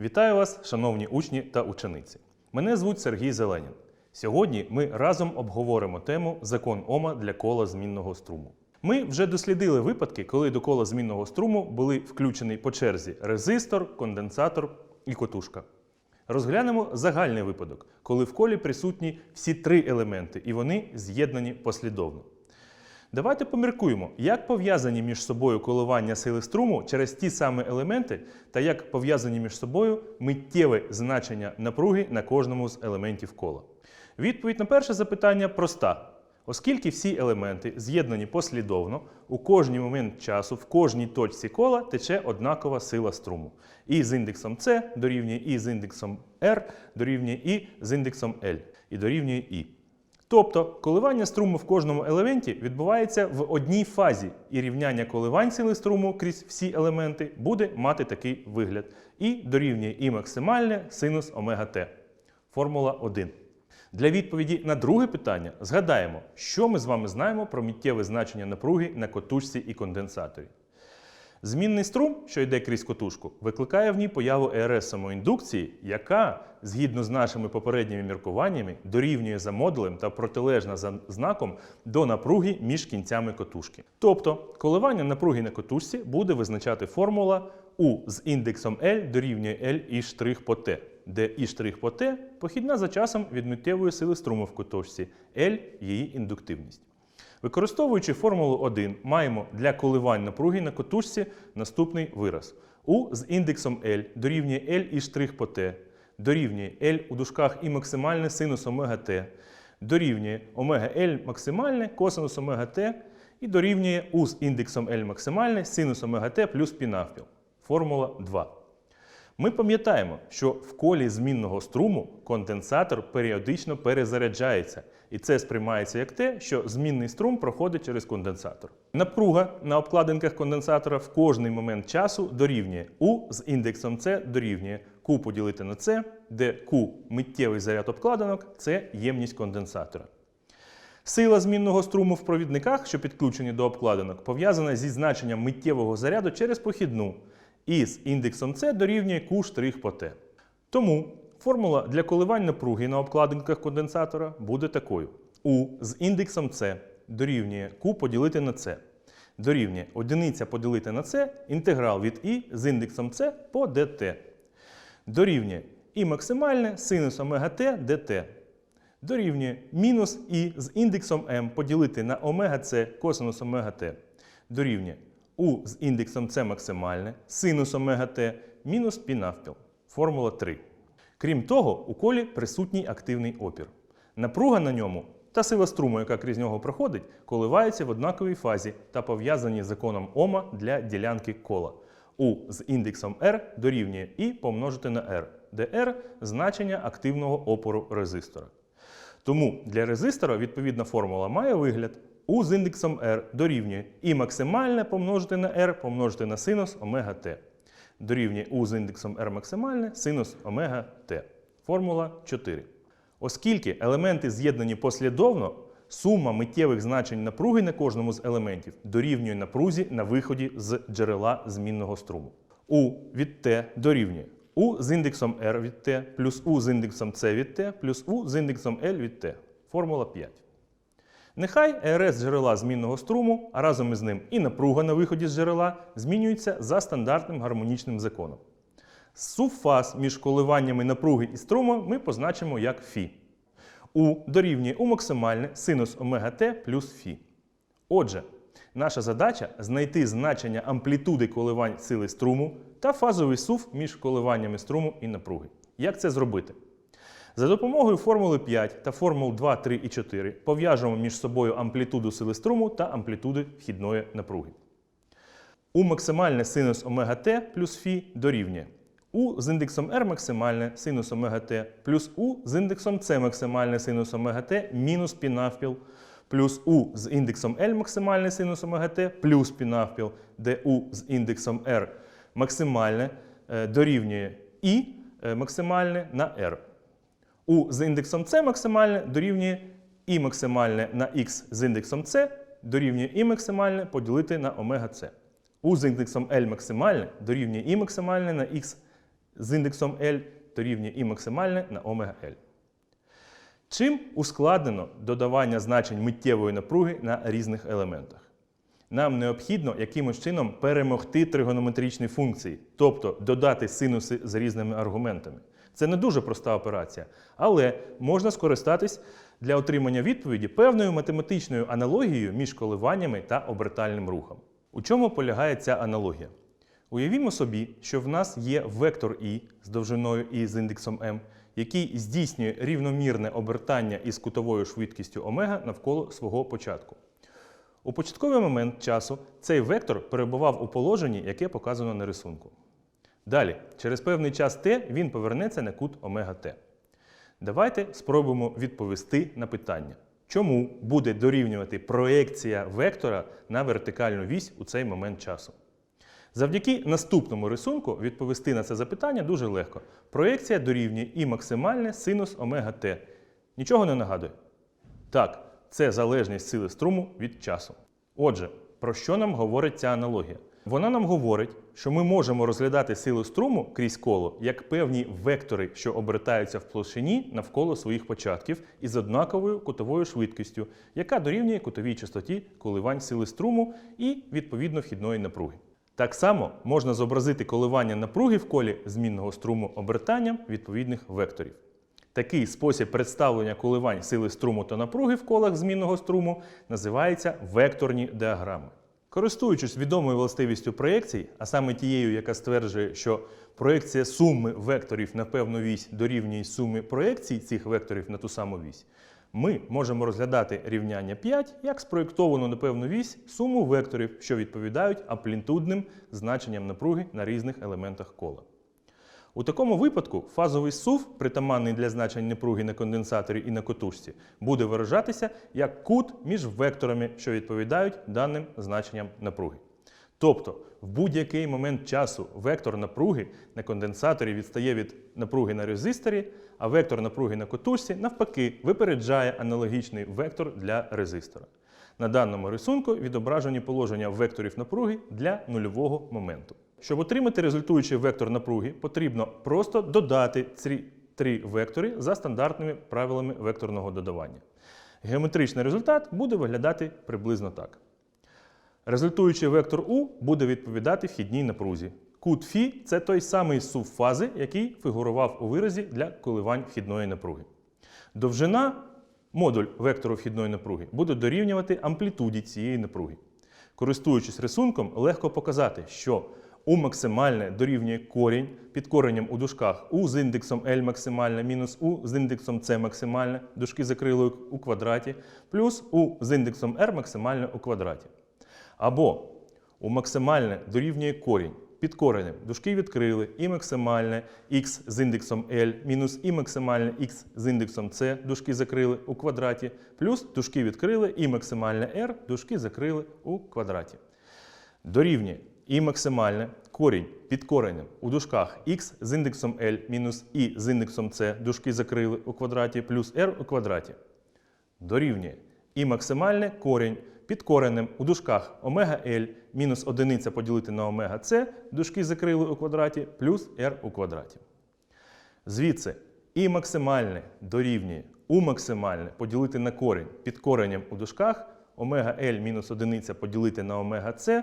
Вітаю вас, шановні учні та учениці. Мене звуть Сергій Зеленін. Сьогодні ми разом обговоримо тему закон Ома для кола змінного струму. Ми вже дослідили випадки, коли до кола змінного струму були включені по черзі резистор, конденсатор і котушка. Розглянемо загальний випадок, коли в колі присутні всі три елементи, і вони з'єднані послідовно. Давайте поміркуємо, як пов'язані між собою коливання сили струму через ті самі елементи, та як пов'язані між собою миттєве значення напруги на кожному з елементів кола. Відповідь на перше запитання проста. Оскільки всі елементи з'єднані послідовно, у кожний момент часу в кожній точці кола тече однакова сила струму. І з індексом С дорівнює І з індексом R дорівнює І з індексом L і дорівнює І. Тобто коливання струму в кожному елементі відбувається в одній фазі, і рівняння коливань сили струму крізь всі елементи буде мати такий вигляд. І дорівнює І максимальне синус омега Т. Формула 1. Для відповіді на друге питання згадаємо, що ми з вами знаємо про миттєве значення напруги на котушці і конденсаторі. Змінний струм, що йде крізь котушку, викликає в ній появу ЕРС самоіндукції, яка, згідно з нашими попередніми міркуваннями, дорівнює за модулем та протилежна за знаком до напруги між кінцями котушки. Тобто, коливання напруги на котушці буде визначати формула У з індексом L дорівнює L і штрих по Т, де І штрих по Т похідна за часом від миттєвої сили струму в котушці, L її індуктивність. Використовуючи формулу 1, маємо для коливань напруги на котушці наступний вираз. У з індексом L дорівнює L і штрих по T, дорівнює L у дужках і максимальне синус омега Т, дорівнює омега L максимальне косинус омега Т і дорівнює У з індексом L максимальне синус омега Т плюс пінавпіл. Формула 2. Ми пам'ятаємо, що в колі змінного струму конденсатор періодично перезаряджається, і це сприймається як те, що змінний струм проходить через конденсатор. Напруга на обкладинках конденсатора в кожний момент часу дорівнює У з індексом С дорівнює Q поділити на С, де Q миттєвий заряд обкладинок це ємність конденсатора. Сила змінного струму в провідниках, що підключені до обкладинок, пов'язана зі значенням миттєвого заряду через похідну і з індексом С дорівнює Q по Т. Тому формула для коливань напруги на обкладинках конденсатора буде такою: У з індексом С дорівнює Q поділити на С. Дорівнює одиниця поділити на С інтеграл від І з індексом С по ДТ. Дорівнює І максимальне синус омега Т ДТ. Дорівнює мінус І з індексом М поділити на омега С косинус омега Т. Дорівнює У з індексом С максимальне, синус омега Т мінус пі навпіл. Формула 3. Крім того, у колі присутній активний опір. Напруга на ньому та сила струму, яка крізь нього проходить, коливаються в однаковій фазі та пов'язані з законом Ома для ділянки кола. У з індексом R дорівнює І помножити на R, де R значення активного опору резистора. Тому для резистора відповідна формула має вигляд У з індексом R дорівнює І максимальне помножити на R помножити на синус омега Т. Дорівнює У з індексом R максимальне синус омега Т. Формула 4. Оскільки елементи з'єднані послідовно, сума миттєвих значень напруги на кожному з елементів дорівнює напрузі на виході з джерела змінного струму. У від Т дорівнює У з індексом R від Т плюс У з індексом С від Т плюс У з індексом L від Т. Формула 5. Нехай ЕРС джерела змінного струму, а разом із ним і напруга на виході з джерела змінюються за стандартним гармонічним законом. Субфаз між коливаннями напруги і струму ми позначимо як Фі. У дорівнює У максимальне синус омега Т плюс Фі. Отже, наша задача знайти значення амплітуди коливань сили струму та фазовий сув між коливаннями струму і напруги. Як це зробити? За допомогою формули 5 та формул 2, 3 і 4 пов'яжемо між собою амплітуду сили струму та амплітуди вхідної напруги. У максимальне синус омега Т плюс Фі дорівнює У з індексом R максимальне синус омега Т плюс У з індексом С максимальне синус омега Т мінус пі навпіл плюс У з індексом L максимальне синус омега Т плюс пі навпіл, де У з індексом R максимальне е, дорівнює І е, максимальне на R. У з індексом С максимальне дорівнює І максимальне на Х з індексом С дорівнює І максимальне поділити на омега С. У з індексом L максимальне дорівнює І максимальне на Х з індексом L дорівнює і максимальне на омега L. Чим ускладнено додавання значень миттєвої напруги на різних елементах? Нам необхідно якимось чином перемогти тригонометричні функції, тобто додати синуси з різними аргументами. Це не дуже проста операція, але можна скористатись для отримання відповіді певною математичною аналогією між коливаннями та обертальним рухом. У чому полягає ця аналогія? Уявімо собі, що в нас є вектор і з довжиною і з індексом m, який здійснює рівномірне обертання із кутовою швидкістю омега навколо свого початку. У початковий момент часу цей вектор перебував у положенні, яке показано на рисунку. Далі, через певний час t він повернеться на кут омега t. Давайте спробуємо відповісти на питання, чому буде дорівнювати проекція вектора на вертикальну вісь у цей момент часу. Завдяки наступному рисунку відповісти на це запитання дуже легко. Проекція дорівнює і максимальне синус омега t. Нічого не нагадує? Так, це залежність сили струму від часу. Отже, про що нам говорить ця аналогія? Вона нам говорить, що ми можемо розглядати силу струму крізь коло як певні вектори, що обертаються в площині навколо своїх початків із однаковою кутовою швидкістю, яка дорівнює кутовій частоті коливань сили струму і відповідно вхідної напруги. Так само можна зобразити коливання напруги в колі змінного струму обертанням відповідних векторів. Такий спосіб представлення коливань сили струму та напруги в колах змінного струму називається векторні діаграми. Користуючись відомою властивістю проєкцій, а саме тією, яка стверджує, що проєкція суми векторів на певну вісь дорівнює сумі проєкцій цих векторів на ту саму вісь, ми можемо розглядати рівняння 5 як спроєктовану на певну вісь суму векторів, що відповідають амплітудним значенням напруги на різних елементах кола. У такому випадку фазовий сув, притаманний для значень напруги на конденсаторі і на котушці, буде виражатися як кут між векторами, що відповідають даним значенням напруги. Тобто, в будь-який момент часу вектор напруги на конденсаторі відстає від напруги на резисторі, а вектор напруги на котушці, навпаки, випереджає аналогічний вектор для резистора. На даному рисунку відображені положення векторів напруги для нульового моменту. Щоб отримати результуючий вектор напруги, потрібно просто додати ці три вектори за стандартними правилами векторного додавання. Геометричний результат буде виглядати приблизно так. Результуючий вектор У буде відповідати вхідній напрузі. Кут Фі це той самий сув фази, який фігурував у виразі для коливань вхідної напруги. Довжина модуль вектору вхідної напруги буде дорівнювати амплітуді цієї напруги. Користуючись рисунком, легко показати, що у максимальне дорівнює корінь під коренням у дужках У з індексом L максимальне мінус У з індексом C максимальне, дужки закрили у квадраті, плюс У з індексом R максимальне у квадраті. Або у максимальне дорівнює корінь під коренем дужки відкрили і максимальне х з індексом L мінус і максимальне х з індексом C дужки закрили у квадраті, плюс дужки відкрили і максимальне r дужки закрили у квадраті. Дорівнює і максимальне корінь під коренем у дужках х з індексом L мінус і з індексом C дужки закрили у квадраті плюс r у квадраті. Дорівнює і максимальне корінь під коренем у дужках омега L мінус одиниця поділити на омега С дужки закрили у квадраті плюс r у квадраті. Звідси і максимальне дорівнює у максимальне поділити на корінь під коренем у дужках омега L мінус одиниця поділити на омега С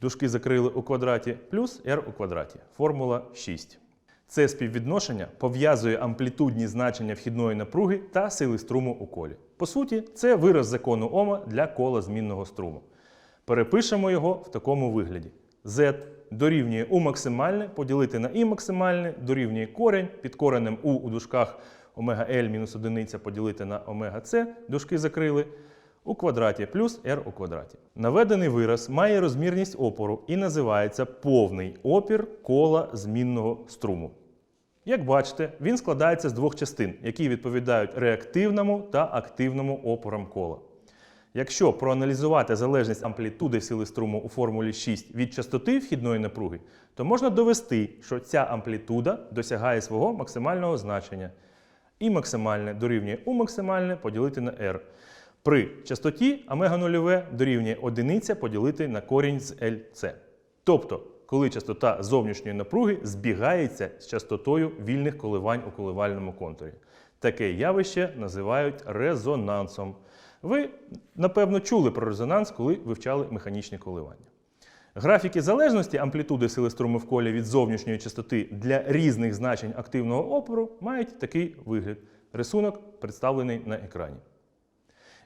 дужки закрили у квадраті плюс r у квадраті. Формула 6. Це співвідношення пов'язує амплітудні значення вхідної напруги та сили струму у колі. По суті, це вираз закону Ома для кола змінного струму. Перепишемо його в такому вигляді: Z дорівнює У максимальне поділити на І максимальне, дорівнює корень під коренем У у дужках омега L мінус одиниця поділити на омега С, дужки закрили, у квадраті плюс r у квадраті. Наведений вираз має розмірність опору і називається повний опір кола змінного струму. Як бачите, він складається з двох частин, які відповідають реактивному та активному опорам кола. Якщо проаналізувати залежність амплітуди сили струму у формулі 6 від частоти вхідної напруги, то можна довести, що ця амплітуда досягає свого максимального значення. І максимальне дорівнює у максимальне поділити на r. При частоті омега нульове дорівнює одиниця поділити на корінь з LC. Тобто, коли частота зовнішньої напруги збігається з частотою вільних коливань у коливальному контурі. Таке явище називають резонансом. Ви, напевно, чули про резонанс, коли вивчали механічні коливання. Графіки залежності амплітуди сили струму в колі від зовнішньої частоти для різних значень активного опору мають такий вигляд. Рисунок представлений на екрані.